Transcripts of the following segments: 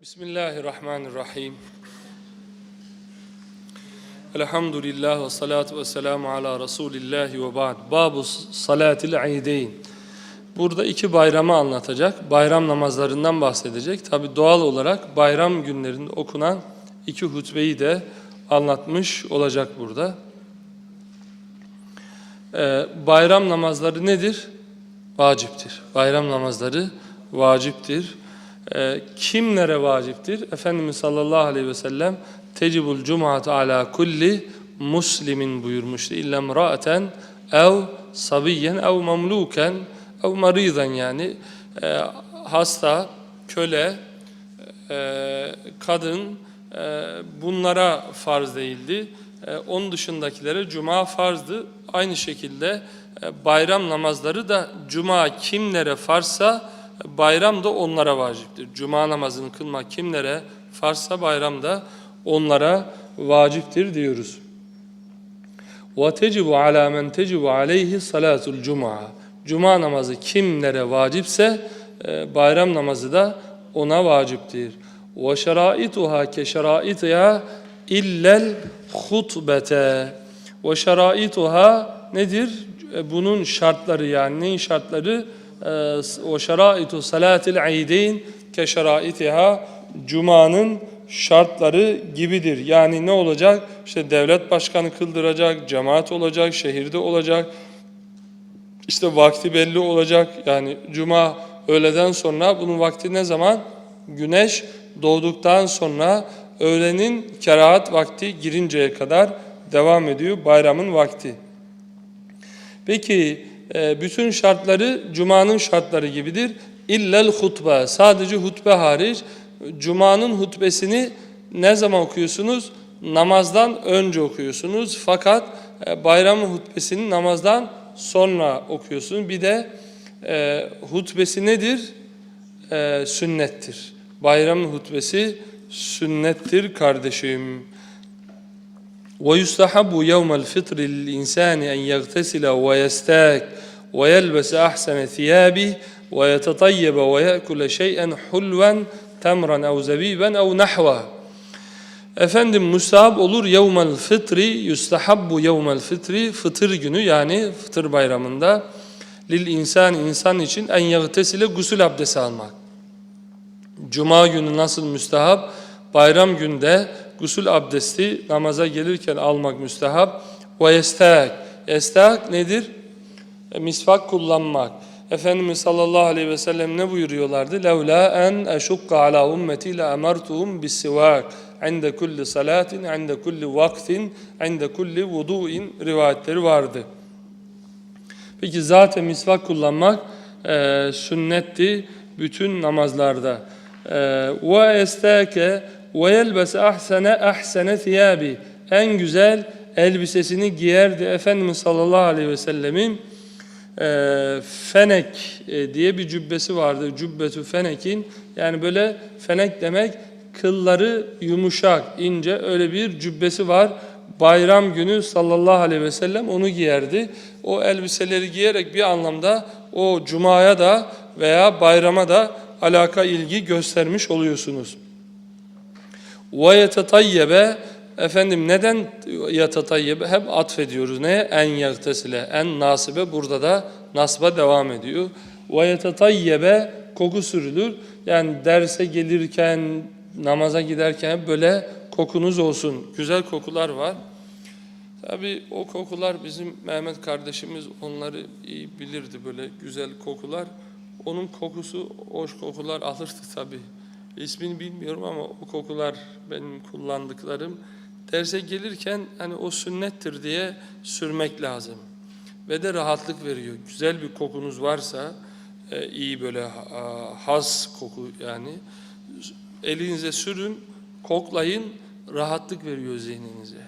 Bismillahirrahmanirrahim. Elhamdülillah ve salatu ve selamu ala Resulillah ve ba'd. Babu salatil eydeyn. Burada iki bayramı anlatacak. Bayram namazlarından bahsedecek. Tabi doğal olarak bayram günlerinde okunan iki hutbeyi de anlatmış olacak burada. Ee, bayram namazları nedir? Vaciptir. Bayram namazları vaciptir. Ee, kimlere vaciptir? Efendimiz sallallahu aleyhi ve sellem tecibul cumaatu ala kulli muslimin buyurmuştu. İlla mraaten ev sabiyen ev mamluken ev maridan yani e, hasta, köle, e, kadın e, bunlara farz değildi. E, onun dışındakilere cuma farzdı. Aynı şekilde e, bayram namazları da cuma kimlere farsa bayram da onlara vaciptir. Cuma namazını kılmak kimlere farsa bayram da onlara vaciptir diyoruz. وَتَجِبُ عَلَى مَنْ تَجِبُ عَلَيْهِ صَلَاتُ الْجُمَعَةِ Cuma namazı kimlere vacipse e, bayram namazı da ona vaciptir. وَشَرَائِتُهَا كَشَرَائِتِهَا اِلَّا الْخُطْبَةَ وَشَرَائِتُهَا nedir? E, Bunun şartları yani neyin şartları? O şeraitu salatil eydeyn ke şeraitiha Cuma'nın şartları gibidir. Yani ne olacak? İşte devlet başkanı kıldıracak, cemaat olacak, şehirde olacak. İşte vakti belli olacak. Yani Cuma öğleden sonra bunun vakti ne zaman? Güneş doğduktan sonra öğlenin kerahat vakti girinceye kadar devam ediyor bayramın vakti. Peki bütün şartları Cuma'nın şartları gibidir. İllel hutbe. Sadece hutbe hariç. Cuma'nın hutbesini ne zaman okuyorsunuz? Namazdan önce okuyorsunuz. Fakat e, bayramın hutbesini namazdan sonra okuyorsunuz. Bir de e, hutbesi nedir? E, sünnettir. Bayramın hutbesi sünnettir kardeşim. ويستحب يوم الفطر للإنسان أن يغتسل ويستاك ويلبس أحسن ثيابه ويتطيب ويأكل شيئا حلوا تمرا أو زبيبا أو نحوه Efendim müstahap olur yevmel fıtri, yustahabbu yevmel fıtri, fıtır günü yani fıtır bayramında lil insan insan için en yagtesile gusül abdesti almak. Cuma günü nasıl müstahap? Bayram günde gusül abdesti namaza gelirken almak müstehap. Ve yestak. Yestak nedir? E, misvak kullanmak. Efendimiz sallallahu aleyhi ve sellem ne buyuruyorlardı? Levla en eşukka ala ummeti la emartuhum bis sivak inde kulli salatin, inde kulli vaktin, inde kulli vudu'in rivayetleri vardı. Peki zaten misvak kullanmak e, sünnetti bütün namazlarda. E, ve estake ve yelbese ahsene ahsene thiyabi en güzel elbisesini giyerdi Efendimiz sallallahu aleyhi ve sellemin e, fenek e, diye bir cübbesi vardı. Cübbetü fenekin yani böyle fenek demek kılları yumuşak, ince öyle bir cübbesi var. Bayram günü sallallahu aleyhi ve sellem onu giyerdi. O elbiseleri giyerek bir anlamda o cumaya da veya bayrama da alaka ilgi göstermiş oluyorsunuz. Ve yetetayyebe efendim neden yetetayyebe hep atfediyoruz neye? En yagtesile, en nasibe burada da nasba devam ediyor. Ve yetetayyebe koku sürülür. Yani derse gelirken, namaza giderken böyle kokunuz olsun. Güzel kokular var. Tabi o kokular bizim Mehmet kardeşimiz onları iyi bilirdi böyle güzel kokular. Onun kokusu hoş kokular alırdı tabi. İsmini bilmiyorum ama o kokular benim kullandıklarım. Derse gelirken hani o sünnettir diye sürmek lazım. Ve de rahatlık veriyor. Güzel bir kokunuz varsa e, iyi böyle has koku yani elinize sürün, koklayın, rahatlık veriyor zihninize.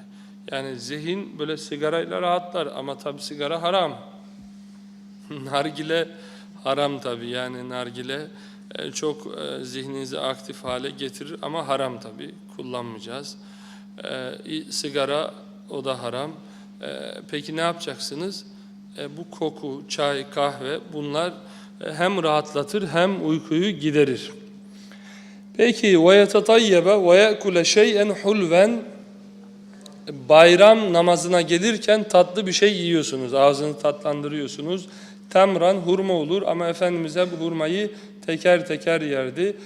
Yani zihin böyle sigarayla rahatlar ama tabi sigara haram. nargile haram tabi yani nargile çok e, zihninizi aktif hale getirir ama haram tabi kullanmayacağız. E, sigara o da haram. Peki ne yapacaksınız? Bu koku, çay, kahve bunlar hem rahatlatır hem uykuyu giderir. Peki ve yetatayyebe ve ye'kule şey'en hulven bayram namazına gelirken tatlı bir şey yiyorsunuz. Ağzını tatlandırıyorsunuz. Temran hurma olur ama Efendimiz hep hurmayı teker teker yerdi.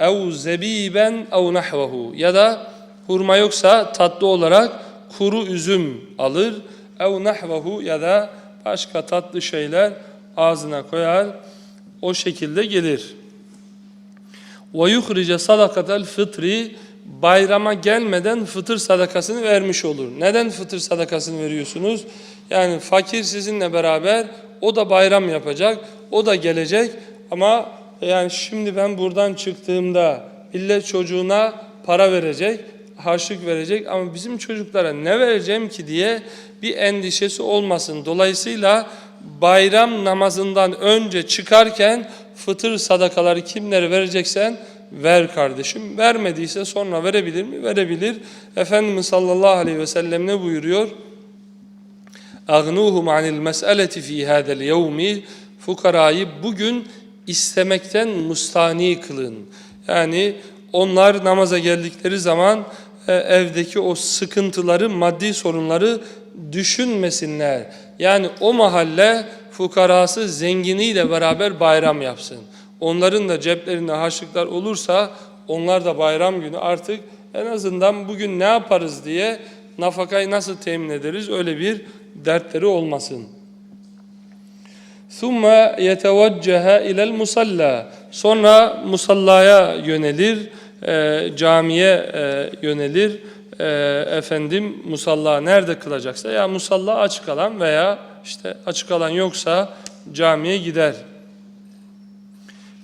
Ev zebiben ev nahvehu ya da hurma yoksa tatlı olarak kuru üzüm alır. Ev nahvehu ya da başka tatlı şeyler ağzına koyar. O şekilde gelir. Ve yuhrice sadakatel fıtri bayrama gelmeden fıtır sadakasını vermiş olur. Neden fıtır sadakasını veriyorsunuz? Yani fakir sizinle beraber o da bayram yapacak, o da gelecek ama yani şimdi ben buradan çıktığımda millet çocuğuna para verecek, harçlık verecek ama bizim çocuklara ne vereceğim ki diye bir endişesi olmasın. Dolayısıyla bayram namazından önce çıkarken fıtır sadakaları kimlere vereceksen ver kardeşim. Vermediyse sonra verebilir mi? Verebilir. Efendimiz sallallahu aleyhi ve sellem ne buyuruyor? اَغْنُوهُمْ عَنِ الْمَسْأَلَةِ ف۪ي هَذَا الْيَوْمِ Fukarayı bugün istemekten mustani kılın. Yani onlar namaza geldikleri zaman e, evdeki o sıkıntıları, maddi sorunları düşünmesinler. Yani o mahalle fukarası zenginiyle beraber bayram yapsın. Onların da ceplerinde harçlıklar olursa onlar da bayram günü artık en azından bugün ne yaparız diye nafakayı nasıl temin ederiz öyle bir dertleri olmasın. ثُمَّ يَتَوَجَّهَ اِلَى الْمُسَلَّى Sonra musallaya yönelir, e, camiye e, yönelir. E, efendim musalla nerede kılacaksa ya musalla açık alan veya işte açık alan yoksa camiye gider.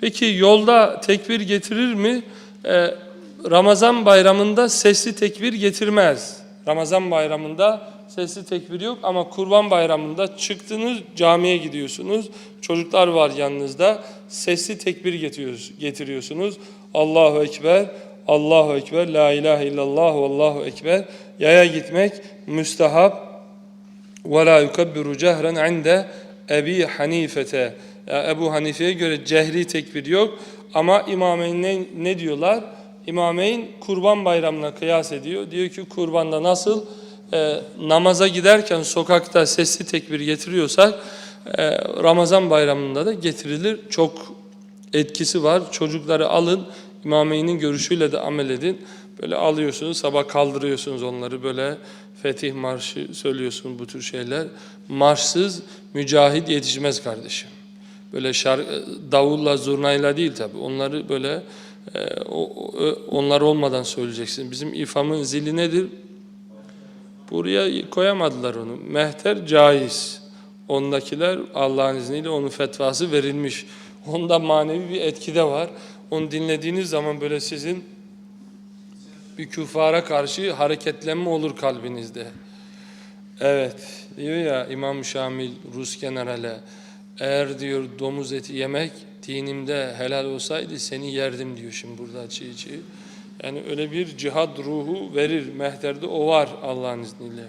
Peki yolda tekbir getirir mi? Ee, Ramazan bayramında sesli tekbir getirmez. Ramazan bayramında sesli tekbir yok ama kurban bayramında çıktınız camiye gidiyorsunuz. Çocuklar var yanınızda. Sesli tekbir getiriyorsunuz. Allahu Ekber, Allahu Ekber, La ilahe illallah, Allahu Ekber. Yaya gitmek müstehap. Ve la yukabbiru cehren inde Ebi Hanifete. Yani Ebu Hanife'ye göre cehri tekbir yok. Ama imameyn ne, ne diyorlar? İmameyn kurban bayramına kıyas ediyor. Diyor ki kurbanda nasıl? Nasıl? E, namaza giderken sokakta sesli tekbir getiriyorsak e, Ramazan bayramında da getirilir. Çok etkisi var. Çocukları alın. İmameyn'in görüşüyle de amel edin. Böyle alıyorsunuz, sabah kaldırıyorsunuz onları böyle fetih marşı söylüyorsunuz bu tür şeyler. Marşsız mücahit yetişmez kardeşim. Böyle şar davulla, zurnayla değil tabi. Onları böyle e, o, o- onlar olmadan söyleyeceksin. Bizim ifamın zili nedir? Buraya koyamadılar onu. Mehter caiz. Ondakiler Allah'ın izniyle onun fetvası verilmiş. Onda manevi bir etki de var. Onu dinlediğiniz zaman böyle sizin bir küfara karşı hareketlenme olur kalbinizde. Evet diyor ya İmam Şamil Rus generale eğer diyor domuz eti yemek dinimde helal olsaydı seni yerdim diyor şimdi burada çiğ çiğ. Yani öyle bir cihad ruhu verir. Mehterde o var Allah'ın izniyle.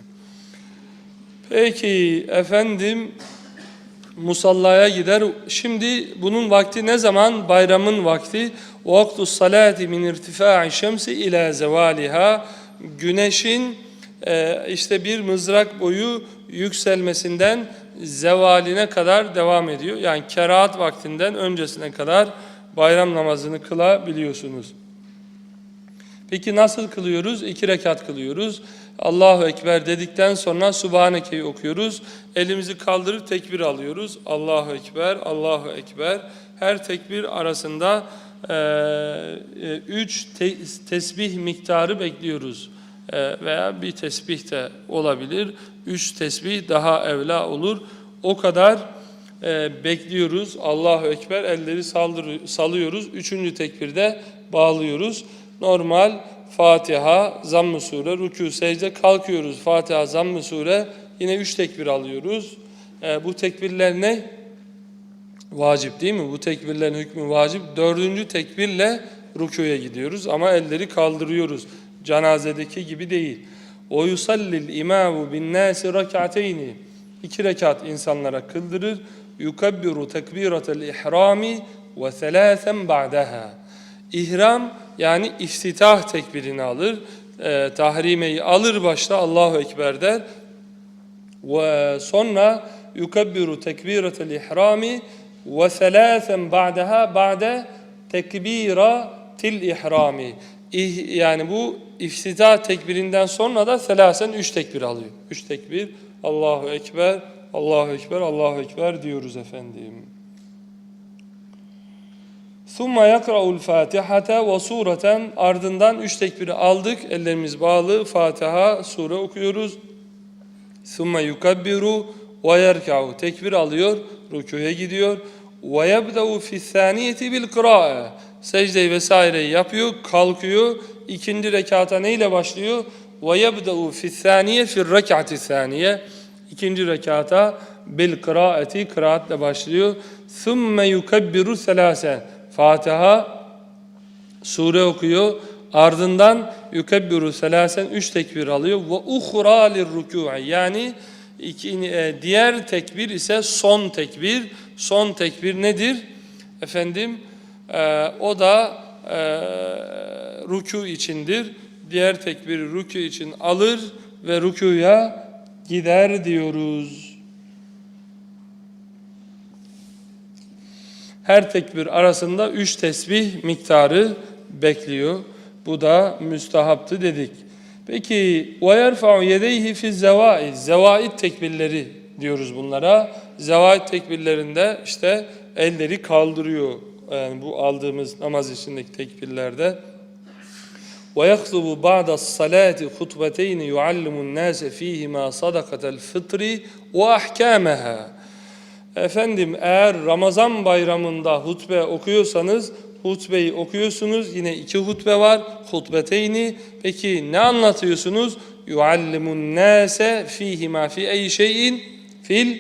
Peki efendim musallaya gider. Şimdi bunun vakti ne zaman? Bayramın vakti. Vaktu salati min irtifa'i şemsi ila zevaliha. Güneşin e, işte bir mızrak boyu yükselmesinden zevaline kadar devam ediyor. Yani kerahat vaktinden öncesine kadar bayram namazını kılabiliyorsunuz. Peki nasıl kılıyoruz? İki rekat kılıyoruz. Allahu Ekber dedikten sonra Subhaneke'yi okuyoruz. Elimizi kaldırıp tekbir alıyoruz. Allahu Ekber, Allahu Ekber. Her tekbir arasında e, e, üç te- tesbih miktarı bekliyoruz. E, veya bir tesbih de olabilir. Üç tesbih daha evla olur. O kadar e, bekliyoruz. Allahu Ekber elleri saldır, salıyoruz. Üçüncü tekbirde bağlıyoruz. Normal Fatiha, Zamm-ı Sure, Rükû, Secde kalkıyoruz. Fatiha, Zamm-ı Sure yine üç tekbir alıyoruz. E, bu tekbirler ne? Vacip değil mi? Bu tekbirlerin hükmü vacip. Dördüncü tekbirle rükûya gidiyoruz ama elleri kaldırıyoruz. Cenazedeki gibi değil. O yusallil imamu bin nasi rak'ateyni. İki rekat insanlara kıldırır. Yukabbiru tekbiratel ihrami ve thelâthen ba'daha. İhram yani iftitah tekbirini alır. E, tahrimeyi alır başta Allahu Ekber der. Ve sonra yukebbiru tekbiratel ihrami ve selâsen ba'daha ba'de tekbiratil ihrami. İh- Yani bu iftitah tekbirinden sonra da selasen üç tekbir alıyor. Üç tekbir. Allahu Ekber, Allahu Ekber, Allahu Ekber diyoruz efendim. Yakra'ul Fatihata ve sureten ardından üç tekbiri aldık. Ellerimiz bağlı. Fatiha, sure okuyoruz. Yukabbiru ve yerka'u. Tekbir alıyor, rükûya gidiyor. Fi thaniyeti bil kıra'a. Secdeyi vesaireyi yapıyor, kalkıyor. İkinci rekata neyle başlıyor? Yebda'u fi thaniye fi rek'ati thaniye. İkinci rekata bil kıraati, kıraatle başlıyor. Thumma yukabbiru selasen. Fatiha, sure okuyor. Ardından yukebbiru selasen üç tekbir alıyor. Ve uhra lirrükû'i yani iki, e, diğer tekbir ise son tekbir. Son tekbir nedir? Efendim e, o da e, rükû içindir. Diğer tekbiri rükû için alır ve rükûya gider diyoruz. Her tekbir arasında üç tesbih miktarı bekliyor. Bu da müstahaptı dedik. Peki وَيَرْفَعُ يَدَيْهِ فِي الزَّوَائِدِ Zevaid tekbirleri diyoruz bunlara. Zevaid tekbirlerinde işte elleri kaldırıyor. Yani bu aldığımız namaz içindeki tekbirlerde. ويخطب بعد الصلاة خطبتين يعلم الناس فيهما صدقة الفطر وأحكامها Efendim eğer Ramazan bayramında hutbe okuyorsanız hutbeyi okuyorsunuz. Yine iki hutbe var. Hutbeteyni. Peki ne anlatıyorsunuz? Yuallimun nase fihima fi ey şeyin fil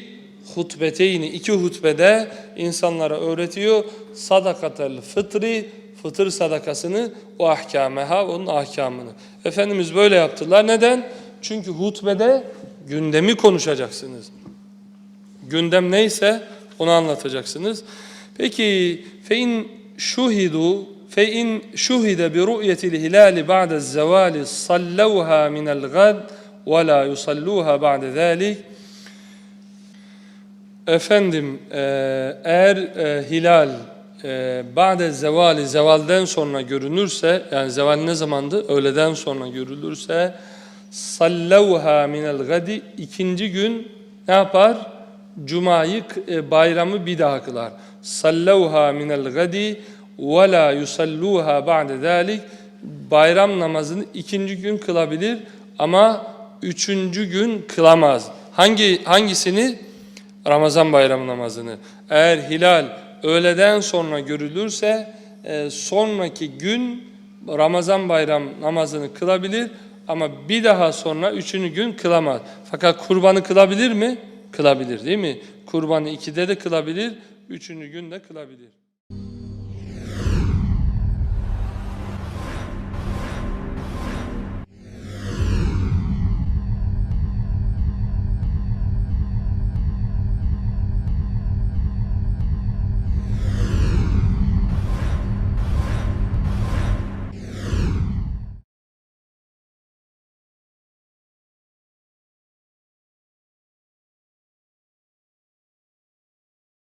hutbeteyni. İki hutbede insanlara öğretiyor. Sadakatel fıtri fıtır sadakasını o ahkameha onun ahkamını. Efendimiz böyle yaptılar. Neden? Çünkü hutbede gündemi konuşacaksınız. Gündem neyse onu anlatacaksınız. Peki fein şuhidu fein şuhide bi ru'yetil hilali ba'de zevali sallawha min el gad ve la yusalluha ba'de zalik Efendim e, eğer e, hilal e, ba'de zevali zevalden sonra görünürse yani zeval ne zamandı? Öğleden sonra görülürse sallavha minel gadi ikinci gün ne yapar? Cuma'yı e, bayramı bir daha kılar. Sallavha minel gadi ve la yusalluha ba'de zalik bayram namazını ikinci gün kılabilir ama üçüncü gün kılamaz. Hangi hangisini? Ramazan bayramı namazını. Eğer hilal öğleden sonra görülürse e, sonraki gün Ramazan bayram namazını kılabilir ama bir daha sonra üçüncü gün kılamaz. Fakat kurbanı kılabilir mi? Kılabilir değil mi? Kurbanı ikide de kılabilir, üçüncü gün de kılabilir.